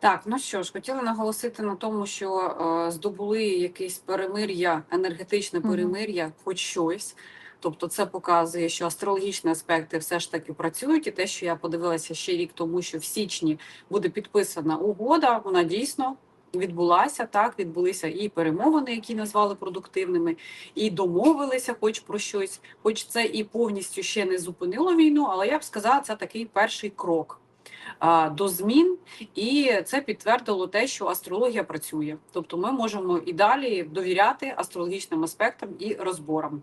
Так, ну що ж, хотіла наголосити на тому, що е, здобули якесь перемир'я, енергетичне перемир'я, хоч щось. Тобто, це показує, що астрологічні аспекти все ж таки працюють, і те, що я подивилася ще рік тому, що в січні буде підписана угода, вона дійсно відбулася. Так, відбулися і перемовини, які назвали продуктивними, і домовилися, хоч про щось, хоч це і повністю ще не зупинило війну, але я б сказала, це такий перший крок до змін, і це підтвердило те, що астрологія працює. Тобто, ми можемо і далі довіряти астрологічним аспектам і розборам.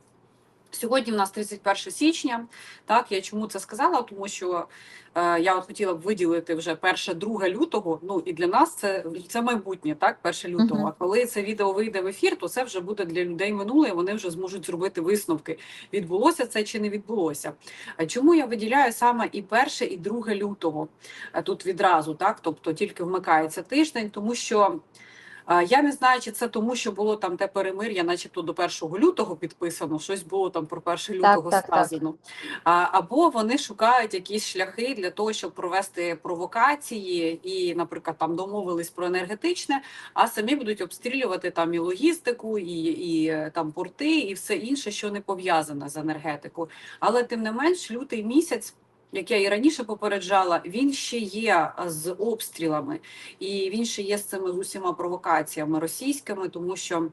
Сьогодні в нас 31 січня. Так, я чому це сказала? Тому що е, я от хотіла б виділити вже перше, друге лютого. Ну і для нас це, це майбутнє, так, перше лютого. Мгм. А коли це відео вийде в ефір, то це вже буде для людей минуле. і Вони вже зможуть зробити висновки. Відбулося це чи не відбулося. А чому я виділяю саме і перше, і друге лютого е, тут відразу, так? Тобто тільки вмикається тиждень, тому що. Я не знаю, чи це тому, що було там те перемир'я, начебто до 1 лютого підписано, щось було там про 1 Так, лютого так, так. сказано. Або вони шукають якісь шляхи для того, щоб провести провокації і, наприклад, там домовились про енергетичне, а самі будуть обстрілювати там і логістику, і, і там порти, і все інше, що не пов'язане з енергетикою. Але тим не менш, лютий місяць. Як я і раніше попереджала, він ще є з обстрілами, і він ще є з цими з усіма провокаціями російськими, тому що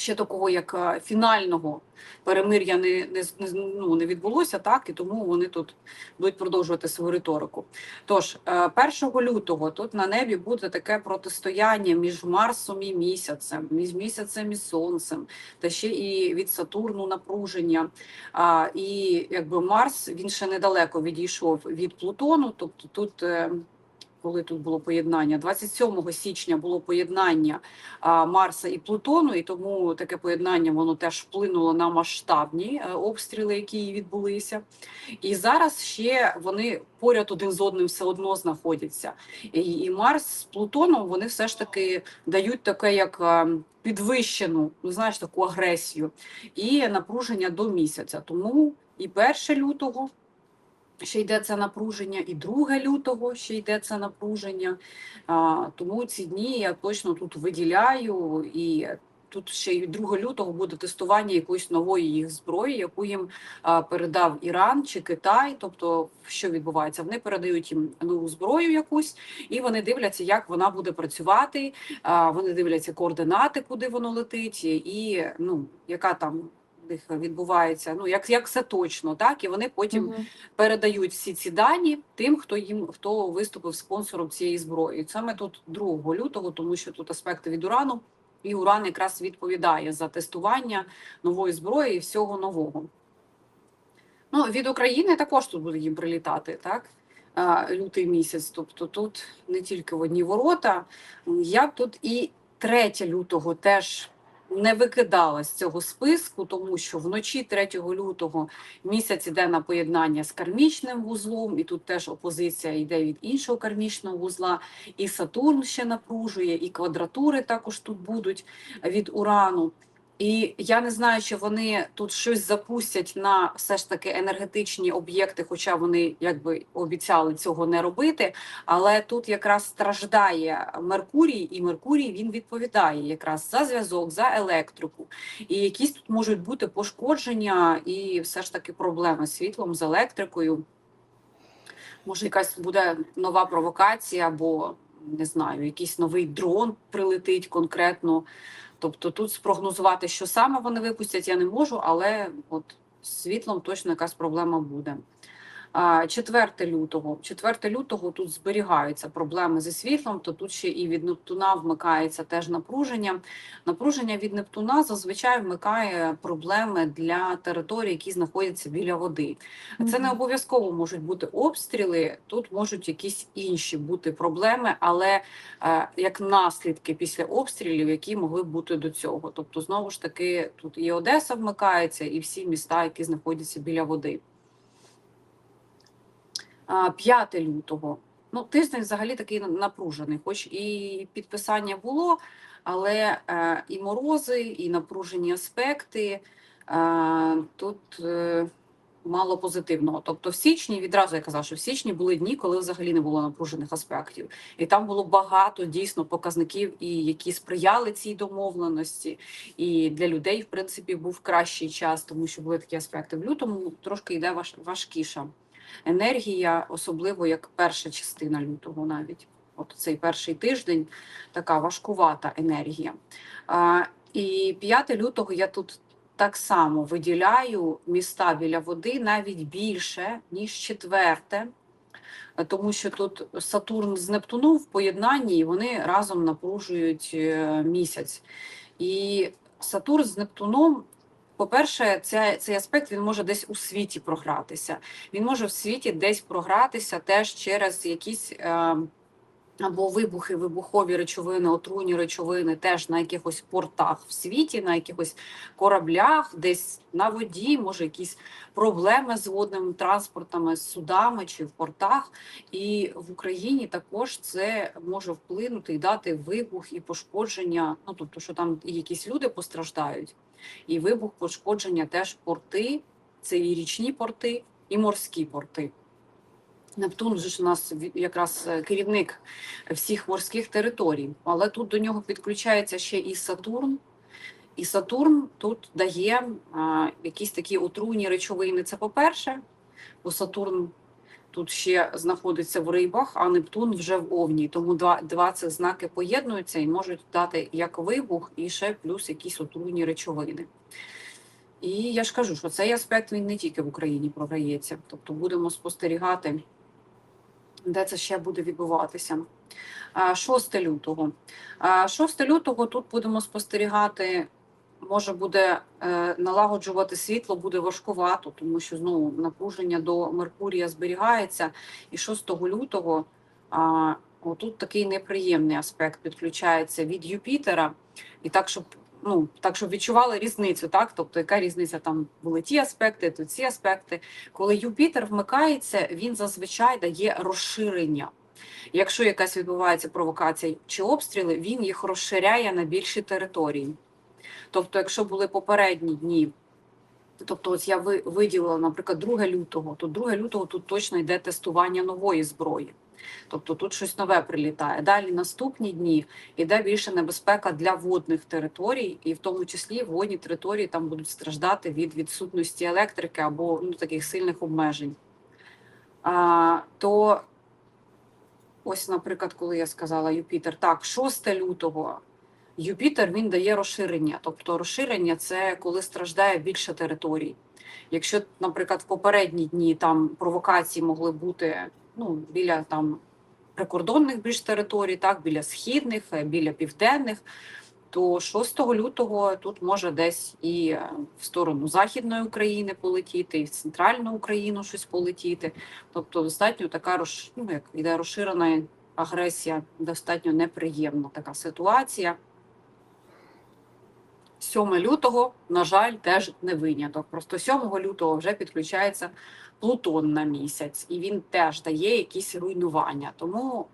ще такого як е, фінального перемир'я не, не, ну, не відбулося, так і тому вони тут будуть продовжувати свою риторику. Тож, е, 1 лютого тут на небі буде таке протистояння між Марсом і місяцем, між місяцем і сонцем, та ще і від Сатурну напруження. А, і якби Марс він ще недалеко відійшов від Плутону, тобто тут. Коли тут було поєднання, 27 січня було поєднання Марса і Плутону, і тому таке поєднання воно теж вплинуло на масштабні е, обстріли, які відбулися. І зараз ще вони поряд один з одним все одно знаходяться. І, і Марс з Плутоном вони все ж таки дають таке як е, підвищену, ну знаєш, таку агресію і напруження до місяця. Тому і 1 лютого. Ще йде це напруження, і 2 лютого ще йде це напруження. Тому ці дні я точно тут виділяю, і тут ще й 2 лютого буде тестування якоїсь нової їх зброї, яку їм а, передав Іран чи Китай. Тобто, що відбувається? Вони передають їм нову зброю якусь, і вони дивляться, як вона буде працювати. А, вони дивляться координати, куди воно летить, і ну яка там. Них Відбувається, ну як, як все точно, так і вони потім Мгм. передають всі ці дані тим, хто їм хто виступив спонсором цієї зброї. Саме тут 2 лютого, тому що тут аспекти від урану, і уран якраз відповідає за тестування нової зброї і всього нового. Ну, від України також тут буде їм прилітати, так? Лютий місяць. Тобто тут не тільки в одні ворота. Я б тут і 3 лютого теж не викидала з цього списку, тому що вночі 3 лютого місяць іде на поєднання з кармічним вузлом, і тут теж опозиція йде від іншого кармічного вузла, і Сатурн ще напружує, і квадратури також тут будуть від урану. І я не знаю, чи вони тут щось запустять на все ж таки енергетичні об'єкти, хоча вони якби обіцяли цього не робити. Але тут якраз страждає Меркурій, і Меркурій він відповідає якраз за зв'язок, за електрику. І якісь тут можуть бути пошкодження і все ж таки проблеми з світлом, з електрикою. Може, якась буде нова провокація, або не знаю, якийсь новий дрон прилетить конкретно. Тобто тут спрогнозувати, що саме вони випустять, я не можу, але от світлом точно якась проблема буде. А, 4 лютого. 4 лютого тут зберігаються проблеми зі світлом, то тут ще і від Нептуна вмикається теж напруження. Напруження від Нептуна зазвичай вмикає проблеми для територій, які знаходяться біля води. Це не обов'язково можуть бути обстріли, тут можуть якісь інші бути проблеми, але е, як наслідки після обстрілів, які могли бути до цього. Тобто, знову ж таки, тут і Одеса вмикається, і всі міста, які знаходяться біля води. А, 5 лютого. Ну, тиждень взагалі такий напружений, хоч і підписання було, але е, і морози, і напружені аспекти. Тут е, мало позитивного. Тобто, в січні відразу я казав, що в січні були дні, коли взагалі не було напружених аспектів, і там було багато дійсно показників, і які сприяли цій домовленості. І для людей, в принципі, був кращий час, тому що були такі аспекти. В лютому трошки йде важ, важкіша енергія, особливо як перша частина лютого, навіть от цей перший тиждень, така важкувата енергія. А, і 5 лютого я тут так само виділяю міста біля води навіть більше, ніж четверте, тому що тут Сатурн з Нептуном в поєднанні і вони разом напружують е, місяць. І Сатурн з Нептуном, по-перше, ця, цей аспект він може десь у світі програтися. Він може в світі десь програтися теж через якісь. Е, або вибухи, вибухові речовини, отруйні речовини теж на якихось портах в світі, на якихось кораблях, десь на воді, може якісь проблеми з водними транспортами, з судами чи в портах. І в Україні також це може вплинути і дати вибух і пошкодження. Ну тобто, що там якісь люди постраждають, і вибух, пошкодження теж порти, це і річні порти, і морські порти. Нептун же ж у нас якраз е, керівник всіх морських територій, але тут до нього підключається ще і Сатурн. І Сатурн тут дає а, якісь такі отруйні речовини. Це по-перше, бо Сатурн тут ще знаходиться в рибах, а Нептун вже в Овні. Тому два, два цих знаки поєднуються і можуть дати як вибух, і ще плюс якісь отруйні речовини. І я ж кажу, що цей аспект він не тільки в Україні програється. Тобто будемо спостерігати де це ще буде відбуватися. А, 6 лютого. А, 6 лютого тут будемо спостерігати. Може буде е, налагоджувати світло, буде важкувато, тому що знову напруження до Меркурія зберігається. І 6 лютого а, отут такий неприємний аспект підключається від Юпітера. І так, щоб ну так, щоб відчували різницю, так тобто, яка різниця там були ті аспекти, то ці аспекти. Коли Юпітер вмикається, він зазвичай дає розширення. Якщо якась відбувається провокація чи обстріли, він їх розширяє на більші території. Тобто, якщо були попередні дні, тобто, ось я виділила, наприклад, 2 лютого, то 2 лютого тут точно йде тестування нової зброї. Тобто тут щось нове прилітає. Далі наступні дні йде більше небезпека для водних територій, і в тому числі водні території там будуть страждати від відсутності електрики або ну, таких сильних обмежень. А, то ось, наприклад, коли я сказала Юпітер, так, 6 лютого Юпітер він дає розширення. Тобто розширення це коли страждає більше територій. Якщо, наприклад, в попередні дні там провокації могли бути ну, біля там прикордонних більш територій, так, біля східних, е, біля південних, то 6 лютого тут може десь і е, в сторону Західної України полетіти, і в центральну Україну щось полетіти. Тобто достатньо така ну, як іде розширена агресія, достатньо неприємна така ситуація. 7 лютого, на жаль, теж не виняток. Просто 7 лютого вже підключається Плутон на місяць, і він теж дає якісь руйнування. Тому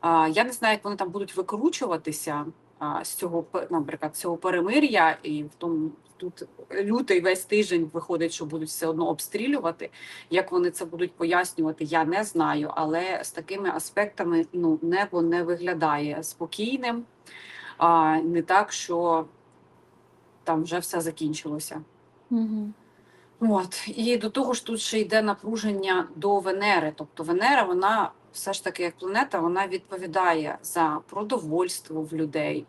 а, я не знаю, як вони там будуть викручуватися а, з цього, наприклад, цього перемир'я, і в тому тут лютий весь тиждень виходить, що будуть все одно обстрілювати. Як вони це будуть пояснювати, я не знаю. Але з такими аспектами ну небо не виглядає спокійним, а не так, що там вже все закінчилося. Угу. От і до того ж, тут ще йде напруження до Венери. Тобто Венера, вона все ж таки як планета, вона відповідає за продовольство в людей,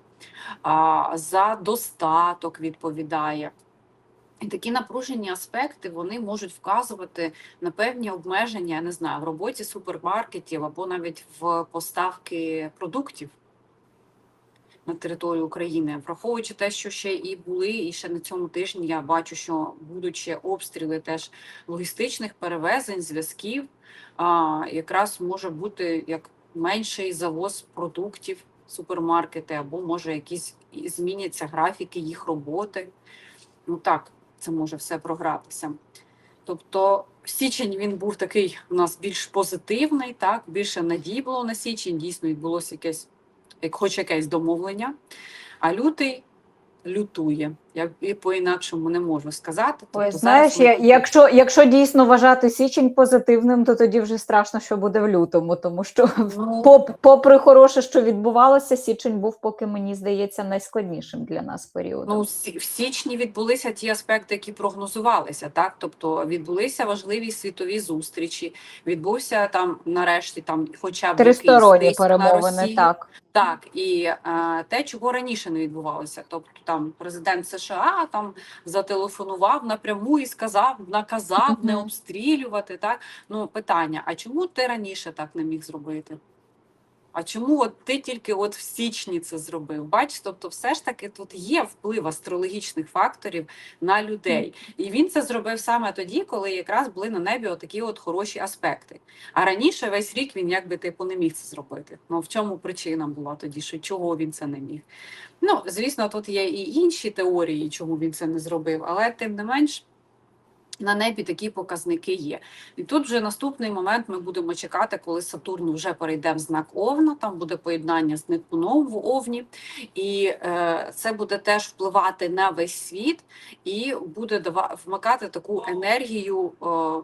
а, за достаток відповідає. І такі напружені аспекти вони можуть вказувати на певні обмеження, я не знаю, в роботі супермаркетів або навіть в поставки продуктів на територію України, враховуючи те, що ще і були, і ще на цьому тижні я бачу, що будуть ще обстріли теж логістичних перевезень, зв'язків. А, якраз може бути як менший завоз продуктів супермаркети, або може якісь зміняться графіки їх роботи. Ну так, це може все програтися. Тобто січень він був такий у нас більш позитивний, так більше надій було на січень. Дійсно відбулося якесь як хоч якесь домовлення. А лютий лютує. Я і по-інакшому не можу сказати. Ой, Тобто знаєш, зараз я, якщо, якщо дійсно вважати січень позитивним, то тоді вже страшно, що буде в лютому, тому що Ну, поп- попри хороше, що відбувалося, січень був, поки мені здається, найскладнішим для нас періодом. Ну, в січні відбулися ті аспекти, які прогнозувалися, так тобто відбулися важливі світові зустрічі. Відбувся там нарешті там, хоча б Тристоронні на перемовини, так. Так, і е, те, чого раніше не відбувалося. Тобто там президент США там зателефонував напряму і сказав, наказав не обстрілювати. Так ну питання: а чому ти раніше так не міг зробити? А чому от ти тільки от в січні це зробив? Бач, тобто, все ж таки тут є вплив астрологічних факторів на людей, і він це зробив саме тоді, коли якраз були на небі отакі от хороші аспекти. А раніше весь рік він якби типу не міг це зробити. Ну в чому причина була тоді, що чого він це не міг? Ну звісно, тут є і інші теорії, чому він це не зробив, але тим не менш. На небі такі показники є. І тут вже наступний момент ми будемо чекати, коли Сатурн вже перейде в знак Овна, там буде поєднання з Нептуном в Овні, і е, це буде теж впливати на весь світ і буде дава- вмикати таку енергію. Е,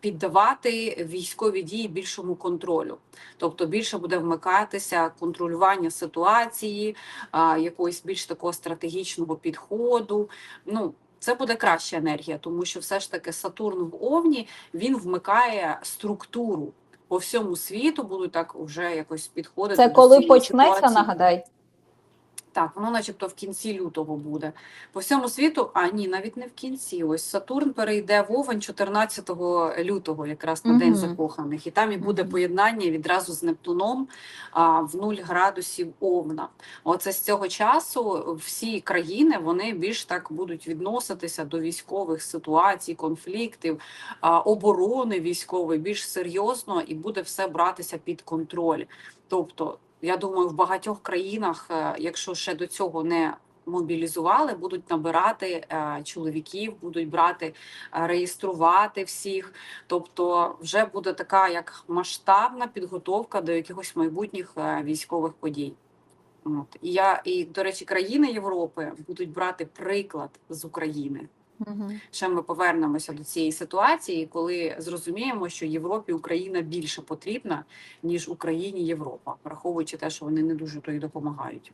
Піддавати військові дії більшому контролю, тобто більше буде вмикатися контролювання ситуації, а, якогось більш такого стратегічного підходу. Ну це буде краща енергія, тому що все ж таки Сатурн в Овні він вмикає структуру. По всьому світу будуть так вже якось підходити. Це коли почнеться, ситуації. нагадай. Так, воно начебто в кінці лютого буде. По всьому світу, а ні, навіть не в кінці. Ось Сатурн перейде в Овен 14 лютого, якраз на День закоханих. І там і буде Мгм. поєднання відразу з Нептуном а, в 0 градусів Овна. Оце з цього часу всі країни вони більш так будуть відноситися до військових ситуацій, конфліктів, а, оборони військової більш серйозно і буде все братися під контроль. Тобто, я думаю, в багатьох країнах, е, якщо ще до цього не мобілізували, будуть набирати е, чоловіків, будуть брати, е, реєструвати всіх. Тобто, вже буде така як масштабна підготовка до якихось майбутніх військових подій. От. І я, і, до речі, країни Європи будуть брати приклад з України. Мгм. Ще ми повернемося до цієї ситуації, коли зрозуміємо, що Європі Україна більше потрібна, ніж Україні Європа, враховуючи те, що вони не дуже то допомагають.